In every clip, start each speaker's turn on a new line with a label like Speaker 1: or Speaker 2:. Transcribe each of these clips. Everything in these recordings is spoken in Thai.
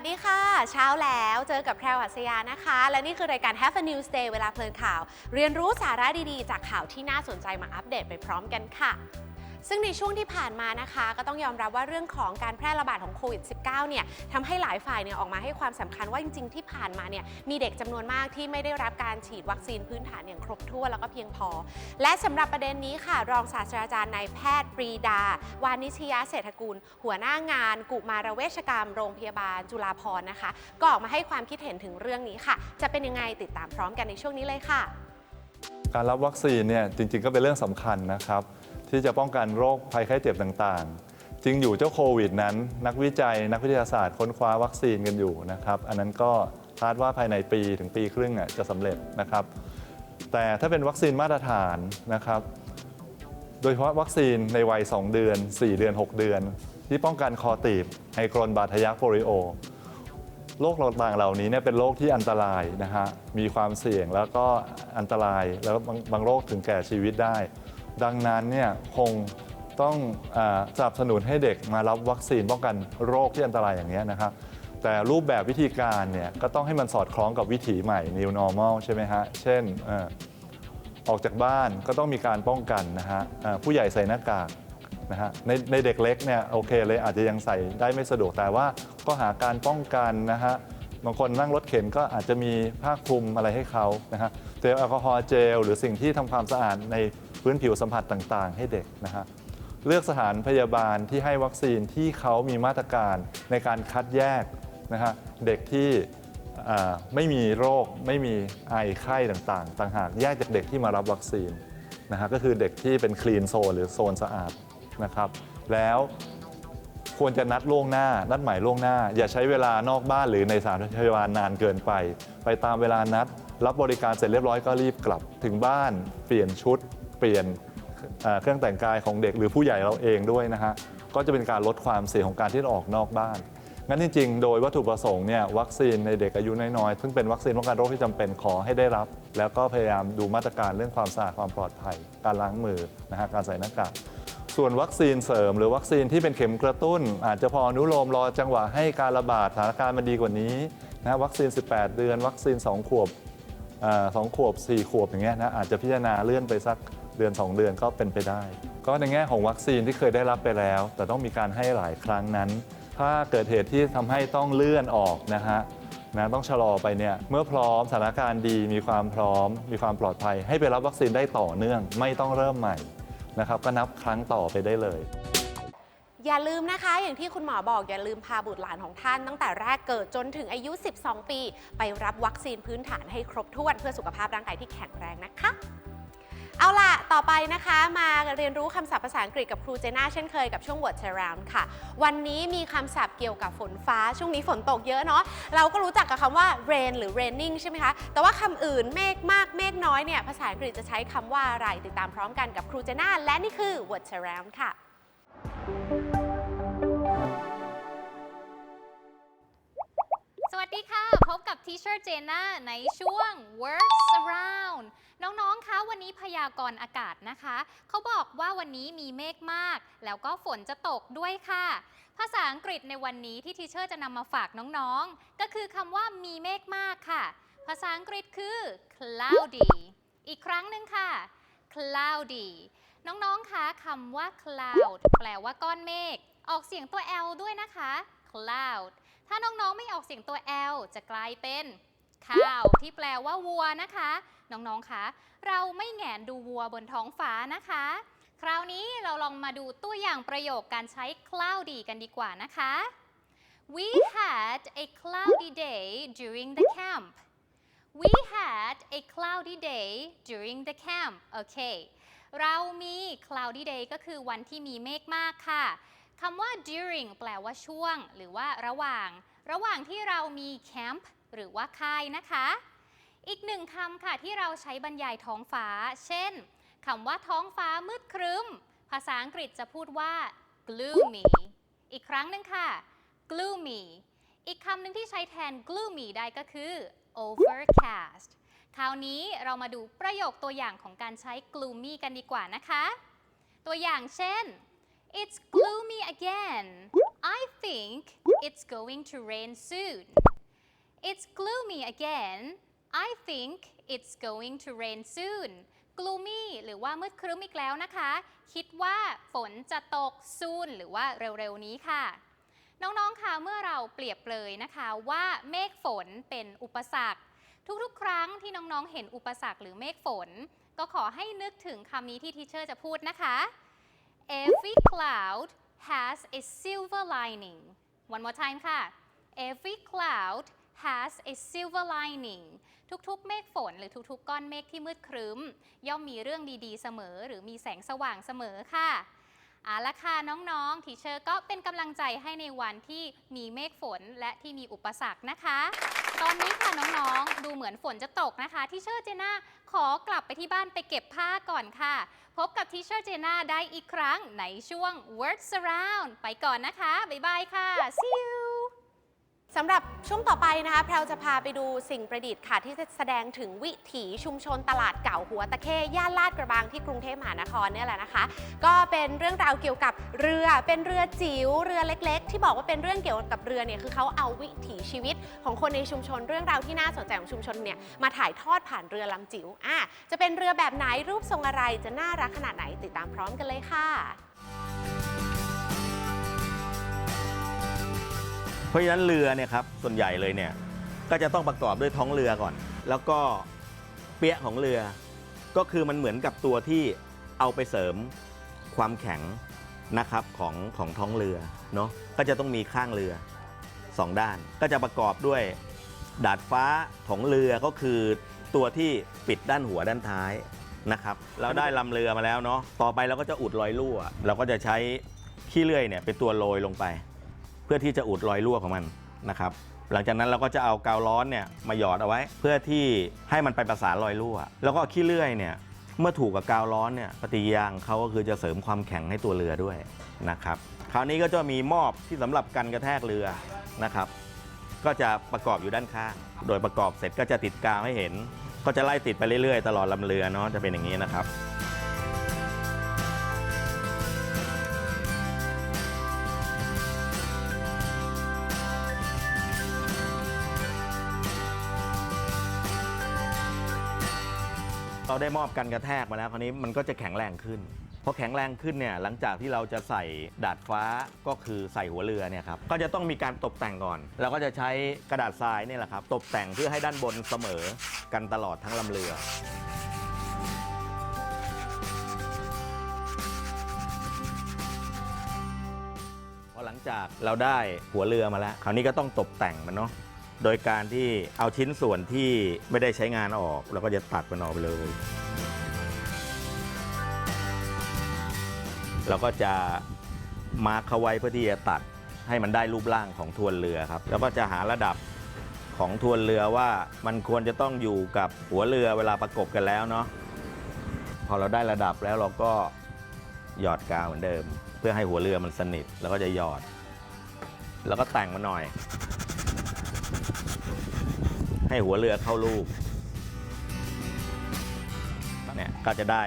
Speaker 1: วัสดีค่ะ เช้าแล้วเจอกับแพรวัสยานะคะ และนี่คือรายการ Have a News Day เวลาเพลินข่าว เรียนรู้สาระดีๆ จากข่าวที่น่าสนใจมาอัปเดตไปพร้อมกันค่ะ ซึ่งในช่วงที่ผ่านมานะคะ ก็ต้องยอมรับว่าเรื่องของการแพร่ระบาดของโควิด -19 เนี่ยทำให้หลายฝ่ายเนี่ยออกมาให้ความสำคัญว่าจริง ๆ ที่ผ่านมาเนี่ยมีเด็กจำนวนมากที่ไม่ได้รับการฉีดวัคซีนพื้นฐานอย่างครบถ้วนแล้วก็เพียงพอ และสำหรับประเด็นนี้ค่ะ รองศาสตราจารย์นายแพทย์ปรีดา วานิชยาเศรษฐกุล หัวหน้างาน กุมารเวชกรรม โรงพยาบาลจุฬาภรณ์นะคะ ก็ออกมาให้ความคิดเห็นถึงเรื่องนี้ค่ะ จะเป็นยังไงติดตามพร้อมกันในช่วงนี้เลยค่ะ
Speaker 2: การรับวัคซีนเนี่ยจริงๆก็เป็นเรื่องสำคัญนะครับ ที่จะป้องกันโรคภัยไข้เจ็บต่างๆ จริงอยู่เจ้าโควิดนั้น นักวิจัย นักวิทยาศาสตร์ค้นคว้าวัคซีนกันอยู่นะครับอันนั้นก็คาดว่าภายในปีถึงปีครึ่งจะสำเร็จนะครับ แต่ถ้าเป็นวัคซีนมาตรฐานนะครับโดยเฉพาะวัคซีนในวัย 2 เดือน 4 เดือน 6 เดือน ที่ป้องกันคอตีบไฮโกรนบาดทะยักโปลิโอโรคต่างๆเหล่านี้เนี่ยเป็นโรคที่อันตรายนะฮะมีความเสี่ยงแล้วก็อันตรายแล้วบางบางโรคถึงแก่ชีวิตได้ ดังนั้นเนี่ยคงต้องอสนับสนุนให้เด็กมารับวัคซีนป้องกันโรคที่อันตรายอย่างนี้นะครับ แต่รูปแบบวิธีการเนี่ยก็ต้องให้มันสอดคล้องกับวิถีใหม่ new normal ใช่ไหมฮะ เช่นอออกจากบ้านก็ต้องมีการป้องกันนะฮะผู้ใหญ่ใส่หน้ากากนะฮะในในเด็กเล็กเนี่ยโอเคเลยอาจจะยังใส่ได้ไม่สะดวกแต่ว่าก็หาการป้องกันนะฮะบางคนนั่งรถเข็นก็อาจจะมีผ้าคลุมอะไรให้เขานะฮะเจลแอลกอฮอล์เจลหรือสิ่งที่ทำความสะอาดใน พื้นผิวสัมผัสต่างๆ ให้เด็กนะฮะเลือกสถานพยาบาลที่ให้วัคซีนที่เขามีมาตรการในการคัดแยกนะฮะเด็กที่ไม่มีโรคไม่มีไอไข้ต่างๆ ต่างหากแยกจากเด็กที่มารับวัคซีนนะฮะก็คือเด็กที่เป็นคลีนโซนหรือโซนสะอาดนะครับแล้วควรจะนัดล่วงหน้า นัดหมายล่วงหน้า อย่าใช้เวลานอกบ้านหรือในสถานพยาบาลนานเกินไป ไปตามเวลานัด รับบริการเสร็จเรียบร้อยก็รีบกลับถึงบ้าน เปลี่ยนชุด เปลี่ยนเครื่องแต่งกายของเด็กหรือผู้ใหญ่เราเองด้วยนะฮะก็จะเป็นการลดความเสี่ยงของการที่เราออกนอกบ้านงั้นจริงๆ โดยวัตถุประสงค์เนี่ยวัคซีนในเด็กอายุน้อยๆ ซึ่งเป็นวัคซีนป้องกันโรคที่จำเป็นขอให้ได้รับ แล้วก็พยายามดูมาตรการเรื่องความสะอาดความปลอดภัย การล้างมือนะฮะการใส่หน้ากาก ส่วนวัคซีนเสริม หรือวัคซีนที่เป็นเข็มกระตุ้น อาจจะพออนุโลมรอจังหวะให้การระบาดสถานการณ์มันดีกว่านี้นะฮะวัคซีน 18 เดือน วัคซีน 2 ขวบสองขวบ 4 ขวบอย่างเงี้ยนะอาจจะพิจารณาเลื่อนไปสัก เดือน 2 เดือนก็เป็นไปได้ ก็ในแง่ของวัคซีนที่เคยได้รับไปแล้ว แต่ต้องมีการให้หลายครั้งนั้น ถ้าเกิดเหตุที่ทำให้ต้องเลื่อนออกนะฮะนะต้องชะลอไปเนี่ยเมื่อพร้อมสถานการณ์ดีมีความพร้อม มีความปลอดภัย ให้ไปรับวัคซีนได้ต่อเนื่อง ไม่ต้องเริ่มใหม่นะครับก็นับครั้งต่อไปได้เลย
Speaker 1: อย่าลืมนะคะ อย่างที่คุณหมอบอกอย่าลืมพาบุตรหลานของท่านตั้งแต่แรกเกิดจนถึงอายุ 12 ปี ไปรับวัคซีนพื้นฐานให้ครบถ้วนเพื่อสุขภาพร่างกายที่แข็งแรงนะคะ เอาล่ะ ต่อไปนะคะมาเรียนรู้คำศัพท์ภาษาอังกฤษกับครูเจน่าเช่นเคยกับช่วง Word Around ค่ะ วันนี้มีคำศัพท์เกี่ยวกับฝนฟ้า ช่วงนี้ฝนตกเยอะเนาะ เราก็รู้จักกับคำว่า rain หรือ raining ใช่ไหมคะ แต่ว่าคำอื่นเมฆมากเมฆน้อยเนี่ย ภาษาอังกฤษจะใช้คำว่าอะไร ติดตามพร้อมกันกับครูเจน่าและนี่คือ Word Around
Speaker 3: ค่ะ พบกับ Teacher Jenna ในช่วง Words Around น้อง ๆ คะ วันนี้พยากรณ์อากาศนะคะ เขาบอกว่าวันนี้มีเมฆมาก แล้วก็ฝนจะตกด้วยค่ะ ภาษาอังกฤษในวันนี้ที่ทีเชอร์จะนำมาฝากน้องๆ ก็คือคำว่ามีเมฆมากค่ะ ภาษาอังกฤษคือ cloudy อีกครั้งหนึ่งค่ะ cloudy น้อง ๆ คะคำว่า cloud แปลว่าก้อนเมฆ ออกเสียงตัว L ด้วยนะคะ cloud ถ้าน้องๆไม่ออกเสียงตัว L จะกลายเป็น cow ที่แปลว่าวัวนะคะ น้องๆคะเราไม่แหงนดูวัวบนท้องฟ้านะคะ คราวนี้เราลองมาดูตัวอย่างประโยคการใช้ cloudy กันดีกว่านะคะ We had a cloudy day during the camp We had a cloudy day during the camp โอเค เรามี cloudy day ก็คือวันที่มีเมฆมากค่ะ คำว่า during แปลว่าช่วง หรือว่าระหว่าง ระหว่างที่เรามี camp หรือว่าค่ายนะคะ อีกหนึ่งคำค่ะที่เราใช้บรรยายท้องฟ้า เช่นคำว่าท้องฟ้ามืดครึ้ม ภาษาอังกฤษจะพูดว่า gloomy อีกครั้งหนึ่งค่ะ gloomy อีกคำหนึ่งที่ใช้แทน gloomy ได้ก็คือ overcast คราวนี้เรามาดูประโยคตัวอย่างของการใช้ gloomy กันดีกว่านะคะ ตัวอย่างเช่น It's gloomy again. I think it's going to rain soon. It's gloomy again. I think it's going to rain soon. gloomy หรือว่ามืดครึ้มอีกแล้วนะคะ คิดว่าฝนจะตก soon หรือว่าเร็วๆนี้ค่ะ น้องๆคะเมื่อเราเปรียบเลยนะคะว่าเมฆฝนเป็นอุปสรรค ทุกๆ ครั้งที่น้องๆ เห็นอุปสรรคหรือเมฆฝน ก็ขอให้นึกถึงคำนี้ที่ทีเชอร์จะพูดนะคะ Every cloud has a silver lining one more time ค่ะ Every cloud has a silver lining ทุกๆ เมฆฝนหรือทุกๆ ก้อนเมฆที่มืดครึ้ม ย่อมมีเรื่องดีๆ เสมอ หรือมีแสงสว่างเสมอค่ะเอาละค่ะน้องๆ ทีเชอร์ก็เป็นกำลังใจให้ในวันที่มีเมฆฝนและที่มีอุปสรรคนะคะ ตอนนี้ค่ะน้องๆ ดูเหมือนฝนจะตกนะคะ ทีเชอร์เจน่าขอกลับไปที่บ้านไปเก็บผ้าก่อนค่ะ พบกับทีเชอร์เจน่าได้อีกครั้งในช่วง Words Around ไปก่อนนะคะ บ๊ายบายค่ะ see you
Speaker 1: สำหรับช่วงต่อไปนะคะแพรวจะพาไปดูสิ่งประดิษฐ์ค่ะ ที่จะแสดงถึงวิถีชุมชนตลาดเก่าหัวตะเข้ย่านลาดกระบังที่กรุงเทพมหานครเนี่ยแหละนะคะ ก็เป็นเรื่องราวเกี่ยวกับเรือเป็นเรือจิ๋วเรือเล็ก ๆ ที่บอกว่าเป็นเรื่องเกี่ยวกับเรือเนี่ยคือเขาเอาวิถีชีวิตของคนในชุมชน เรื่องราวที่น่าสนใจของชุมชนเนี่ยมาถ่ายทอดผ่านเรือลำจิ๋วอะจะเป็นเรือแบบไหนรูปทรงอะไรจะน่ารักขนาดไหนติดตามพร้อมกันเลยค่ะ
Speaker 4: เพราะฉะนั้นเรือเนี่ยครับส่วนใหญ่เลยเนี่ยก็จะต้องประกอบด้วยท้องเรือก่อน แล้วก็เปียะของเรือ ก็คือมันเหมือนกับตัวที่เอาไปเสริมความแข็งนะครับของของท้องเรือเนาะก็จะต้องมีข้างเรือสองด้าน ก็จะประกอบด้วยดาดฟ้าของเรือก็คือตัวที่ปิดด้านหัวด้านท้ายนะครับ เราได้ลำเรือมาแล้วเนาะต่อไปเราก็จะอุดรอยรั่ว เราก็จะใช้ขี้เลื่อยเนี่ยเป็นตัวโรยลงไป พื่อที่จะอุดรอยรั่วของมันนะครับ หลังจากนั้นเราก็จะเอากาวร้อนเนี่ยมาหยอดเอาไว้ เพื่อที่ให้มันไปประสานรอยรั่ว แล้วก็ขี้เลื่อยเนี่ยเมื่อถูกกับกาวร้อนเนี่ยปฏิยางเขาก็คือจะเสริมความแข็งให้ตัวเรือด้วยนะครับคราวนี้ก็จะมีมอบที่สำหรับกันกระแทกเรือนะครับ ก็จะประกอบอยู่ด้านข้าง โดยประกอบเสร็จก็จะติดกาวให้เห็น ก็จะไล่ติดไปเรื่อยๆ ตลอดลำเรือเนาะจะเป็นอย่างนี้นะครับ ได้มอบกันกระแทกมาแล้วคราวนี้มันก็จะแข็งแรงขึ้นพอแข็งแรงขึ้นเนี่ยหลังจากที่เราจะใส่ดาดฟ้าก็คือใส่หัวเรือเนี่ยครับก็จะต้องมีการตกแต่งก่อนเราก็จะใช้กระดาษทรายเนี่ยแหละครับตกแต่งเพื่อให้ด้านบนเสมอกันตลอดทั้งลำเรือพอหลังจากเราได้หัวเรือมาแล้วคราวนี้ก็ต้องตกแต่งมันเนาะ โดยการที่เอาชิ้นส่วนที่ไม่ได้ใช้งานออกเราก็จะตัดมันออกไปเลย เราก็จะมาร์คเขาไว้เพื่อที่จะตัดให้มันได้รูปร่างของทวนเรือครับ แล้วก็จะหาระดับของทวนเรือว่ามันควรจะต้องอยู่กับหัวเรือเวลาประกบกันแล้วเนาะพอเราได้ระดับแล้วเราก็หยอดกาวเหมือนเดิม เพื่อให้หัวเรือมันสนิท แล้วก็จะหยอด แล้วก็แต่งมันหน่อย ให้หัวเรือเข้าลูกเนี่ยก็จะได้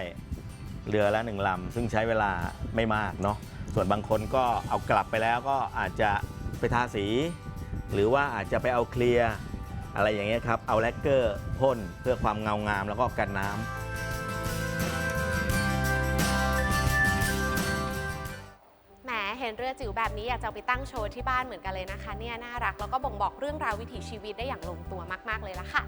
Speaker 4: เรือละหนึ่งลำ ซึ่งใช้เวลาไม่มากเนาะส่วนบางคนก็เอากลับไปแล้วก็อาจจะไปทาสี หรือว่าอาจจะไปเอาเคลียร์อะไรอย่างเงี้ยครับ เอาแลกเกอร์พ่นเพื่อความเงางามแล้วก็กันน้ำ
Speaker 1: นเรือจิ๋วแบบนี้อยากจะเอาไปตั้งโชว์ที่บ้านเหมือนกันเลยนะคะ เนี่ยน่ารักแล้วก็บ่งบอกเรื่องราววิถีชีวิตได้อย่างลงตัวมาก ๆ เลยละค่ะ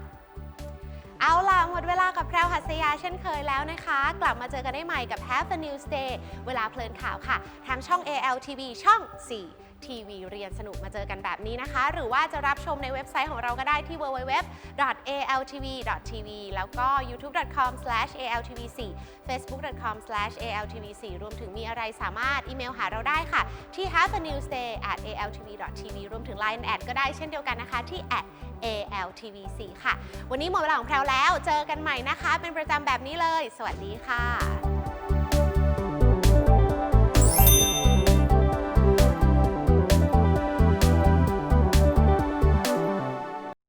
Speaker 1: เอาล่ะ หมดเวลากับแพรวหัสยาเช่นเคยแล้วนะคะ กลับมาเจอกันได้ใหม่กับ Have a News Day เวลาเพลินข่าวค่ะ ทางช่อง ALTV ช่อง 4 ทีวีเรียนสนุกมาเจอกันแบบนี้นะคะ หรือว่าจะรับชมในเว็บไซต์ของเราก็ได้ที่ www.altv.tv แล้วก็ youtube.com/altv4 facebook.com/altv4 รวมถึงมีอะไรสามารถอีเมลหาเราได้ค่ะ ที่ have a news day at altv.tv รวมถึง line แอดก็ได้เช่นเดียวกันนะคะที่ at altv4 ค่ะ วันนี้หมดเวลาของแพรวแล้ว เจอกันใหม่นะคะ เป็นประจำแบบนี้เลย สวัสดีค่ะ